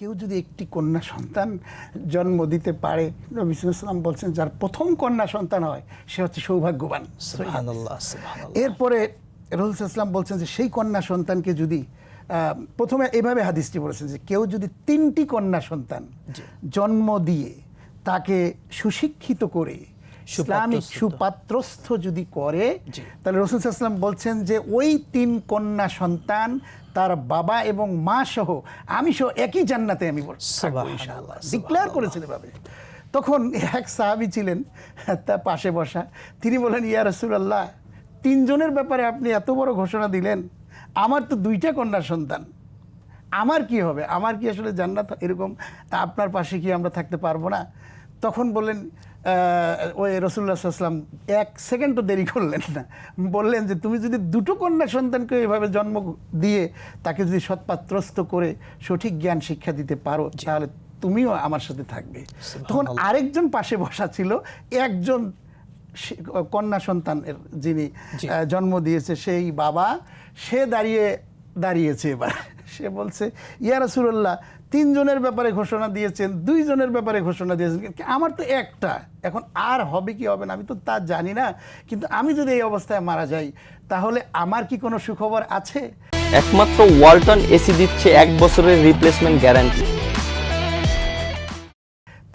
কেউ যদি একটি কন্যা সন্তান জন্ম দিতে পারে নবী সাল্লাম বলছেন যার প্রথম কন্যা সন্তান হয় সে হচ্ছে সৌভাগ্যবান। এরপরে রহুল ইসলাম বলছেন যে সেই কন্যা সন্তানকে যদি প্রথমে এভাবে হাদিসটি বলেছেন যে কেউ যদি তিনটি কন্যা সন্তান জন্ম দিয়ে তাকে সুশিক্ষিত করে ইসলামিক সুপাত্রস্থ। যদি করে তাহলে রসুল ইসলাম বলছেন যে ওই তিন কন্যা সন্তান তার বাবা এবং মা সহ আমি সহ একই জান্নাতে আমি ডিক্লেয়ার করেছেন এভাবে তখন এক সাহাবি ছিলেন তার পাশে বসা। তিনি বলেন ইয়া রসুলাল্লাহ তিনজনের ব্যাপারে আপনি এত বড় ঘোষণা দিলেন। আমার তো দুইটা কন্যা সন্তান। আমার কি হবে? আমার কি আসলে জান্নাত এরকম? আপনার পাশে কি আমরা থাকতে পারব না? তখন বললেন ওই রসুল্লাহ সাল্লাম এক সেকেন্ডও দেরি করলেন না। বললেন যে তুমি যদি দুটো কন্যা সন্তানকে এভাবে জন্ম দিয়ে তাকে যদি সৎপাত্রস্থ করে সঠিক জ্ঞান শিক্ষা দিতে পারো তাহলে তুমিও আমার সাথে থাকবে। তখন আরেকজন পাশে বসা ছিল একজন কন্যা সন্তানের যিনি জন্ম দিয়েছে সেই বাবা সে দাঁড়িয়ে দাঁড়িয়েছে এবার। সে বলছে, ইয়া রাসুল্লাহ তিনজনের ব্যাপারে ঘোষণা দিয়েছেন, দুইজনের ব্যাপারে ঘোষণা দিয়েছেন। আমার তো একটা, এখন আর হবে কি হবে না, আমি তো তা জানি না, কিন্তু আমি যদি এই অবস্থায় মারা যাই, তাহলে আমার কি কোনো সুখবর আছে? একমাত্র ওয়ালটন এসি দিচ্ছে এক বছরের রিপ্লেসমেন্ট গ্যারান্টি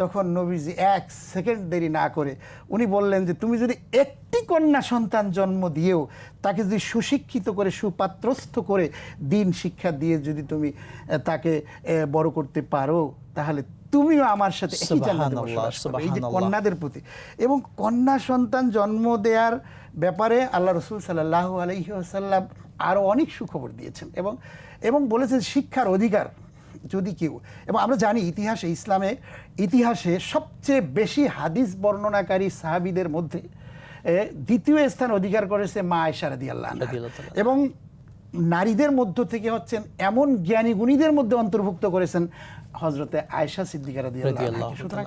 তখন নবীজি এক সেকেন্ড দেরি না করে উনি বললেন যে তুমি যদি একটি কন্যা সন্তান জন্ম দিয়েও তাকে যদি সুশিক্ষিত করে সুপাত্রস্থ করে দিন শিক্ষা দিয়ে যদি তুমি তাকে বড় করতে পারো তাহলে তুমিও আমার সাথে একই জান্নাতে বসবাস করবে। এই যে কন্যাদের প্রতি এবং কন্যা সন্তান জন্ম দেওয়ার ব্যাপারে আল্লাহ রসুল সাল্লাহ আলহিহাসাল্লাম আরও অনেক সুখবর দিয়েছেন এবং এবং বলেছেন শিক্ষার অধিকার যদি কেউ এবং আমরা জানি ইতিহাসে ইসলামে ইতিহাসে সবচেয়ে বেশি হাদিস বর্ণনাকারী সাহাবিদের মধ্যে দ্বিতীয় স্থান অধিকার করেছে মা আয়সারদি আল্লাহ এবং নারীদের মধ্য থেকে হচ্ছেন এমন জ্ঞানী গুণীদের মধ্যে অন্তর্ভুক্ত করেছেন হজরতে আয়সা সিদ্দিকা রাদি সুতরাং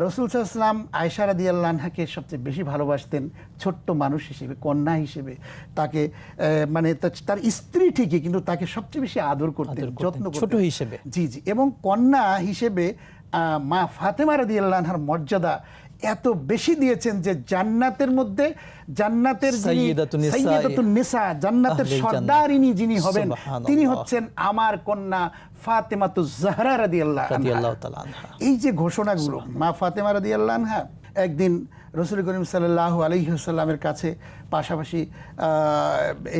রসুল সাল্লাম আয়সা রাদি আল্লাহাকে সবচেয়ে বেশি ভালোবাসতেন ছোট্ট মানুষ হিসেবে কন্যা হিসেবে। তাকে মানে তার স্ত্রী ঠিকই কিন্তু তাকে সবচেয়ে বেশি আদর করতেন যত্ন ছোট হিসেবে। জি জি। এবং কন্যা হিসেবে আহ, মা ফাতেমা রাদি আল্লাহার মর্যাদা এত বেশি দিয়েছেন যে জান্নাতের মধ্যে জান্নাতের নিসা- জান্নাতের সর্দারিনী যিনি হবেন তিনি হচ্ছেন আমার কন্যা ফাতেমাতু জাহরা রাদিয়াল্লাহু আল্লাহ রাদিয়াল্লাহু এই যে ঘোষণাগুলো মা ফাতেমা রাদি আল্লাহ আনহা একদিন রসুল করিম সাল্লাহ আলহিহাসাল্লামের কাছে পাশাপাশি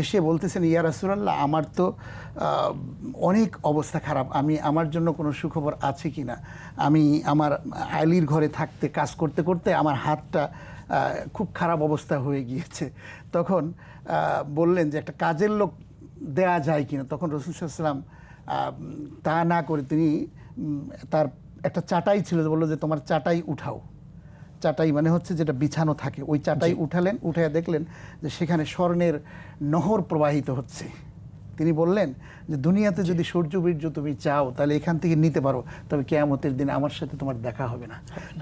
এসে বলতেছেন, ইয়া রাসুলাল্লাহ, আমার তো অনেক অবস্থা খারাপ। আমি, আমার জন্য কোনো সুখবর আছে কি না? আমি, আমার আলির ঘরে থাকতে, কাজ করতে করতে আমার হাতটা খুব খারাপ অবস্থা হয়ে গিয়েছে। তখন বললেন যে, একটা কাজের লোক দেয়া যায় কিনা তখন রসুল সাল্লাম তা না করে তিনি তার একটা চাটাই ছিল, বলল যে, তোমার চাটাই উঠাও। চাটাই মানে হচ্ছে যেটা বিছানো থাকে। ওই চাটাই উঠালেন উঠে দেখলেন যে সেখানে স্বর্ণের নহর প্রবাহিত হচ্ছে। তিনি বললেন যে দুনিয়াতে যদি সূর্য বীর্য তুমি চাও তাহলে এখান থেকে নিতে পারো। তবে কেয়ামতের দিন আমার সাথে তোমার দেখা হবে না।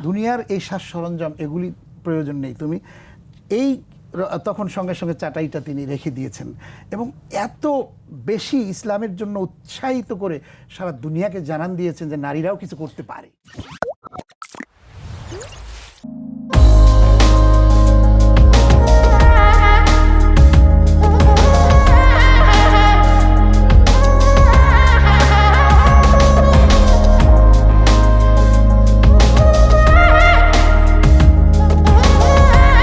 দুনিয়ার এই সাজ সরঞ্জাম এগুলি প্রয়োজন নেই। তুমি এই তখন সঙ্গে সঙ্গে চাটাইটা তিনি রেখে দিয়েছেন। এবং এত বেশি ইসলামের জন্য উৎসাহিত করে সারা দুনিয়াকে জানান দিয়েছেন যে নারীরাও কিছু করতে পারে।